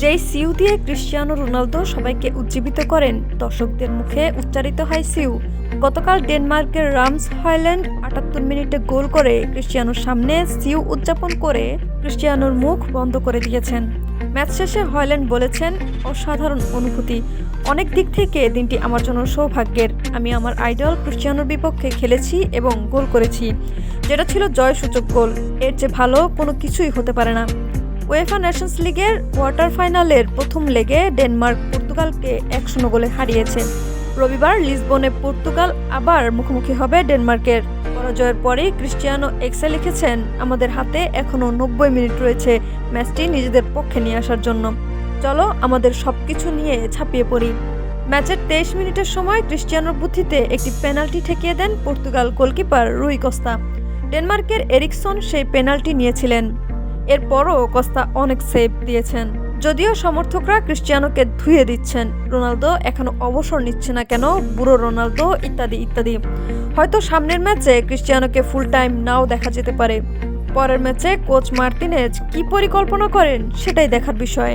যেই সিউ দিয়ে Cristiano Ronaldo সবাইকে উজ্জীবিত করেন। দর্শকদের মুখে উচ্চারিত হয় সিউ। গতকাল ডেনমার্কের রামস হয়ল্যান্ড আটাত্তর মিনিটে গোল করে ক্রিশ্চিয়ানোর সামনে সিউ উদযাপন করে ক্রিশ্চিয়ানোর মুখ বন্ধ করে দিয়েছেন। ম্যাচ শেষে হয়ল্যান্ড বলেছেন, অসাধারণ অনুভূতি। অনেক দিক থেকে দিনটি আমার জন্য সৌভাগ্যের। আমি আমার আইডল ক্রিশ্চিয়ানোর বিপক্ষে খেলেছি এবং গোল করেছি। যেটা ছিল জয়সূচক গোল। এর চেয়ে ভালো কোনো কিছুই হতে পারে না। ওয়েফা নেশনস লিগের কোয়ার্টার ফাইনালের প্রথম লেগে ডেনমার্ক পর্তুগালকে এক শূন্য গোলে হারিয়েছে। রবিবার লিসবনে পর্তুগাল আবার মুখোমুখি হবে ডেনমার্কের। পরাজয়ের পরেই ক্রিস্টিয়ানো এক্সে লিখেছেন, আমাদের হাতে এখনও নব্বই মিনিট রয়েছে ম্যাচটি নিজেদের পক্ষে নিয়ে আসার জন্য। চলো আমাদের সব কিছু নিয়ে ছাপিয়ে পড়ি। ম্যাচের তেইশ মিনিটের সময় ক্রিস্টিয়ানোর বুদ্ধিতে একটি পেনাল্টি ঠেকিয়ে দেন পর্তুগাল গোলকিপার রুই কস্তা। ডেনমার্কের এরিকসন সেই পেনাল্টি নিয়েছিলেন। এরপরও কস্তা অনেক সেভ দিয়েছেন। যদিও সমর্থকরা ক্রিশ্চিয়ানোকে ধুয়ে দিচ্ছেন, রোনালদো এখনও অবসর নিচ্ছে না কেন, বুড়ো রোনালদো ইত্যাদি ইত্যাদি। হয়তো সামনের ম্যাচে ক্রিশ্চিয়ানোকে ফুল টাইম নাও দেখা যেতে পারে। পরের ম্যাচে কোচ মার্টিনেজ কি পরিকল্পনা করেন, সেটাই দেখার বিষয়।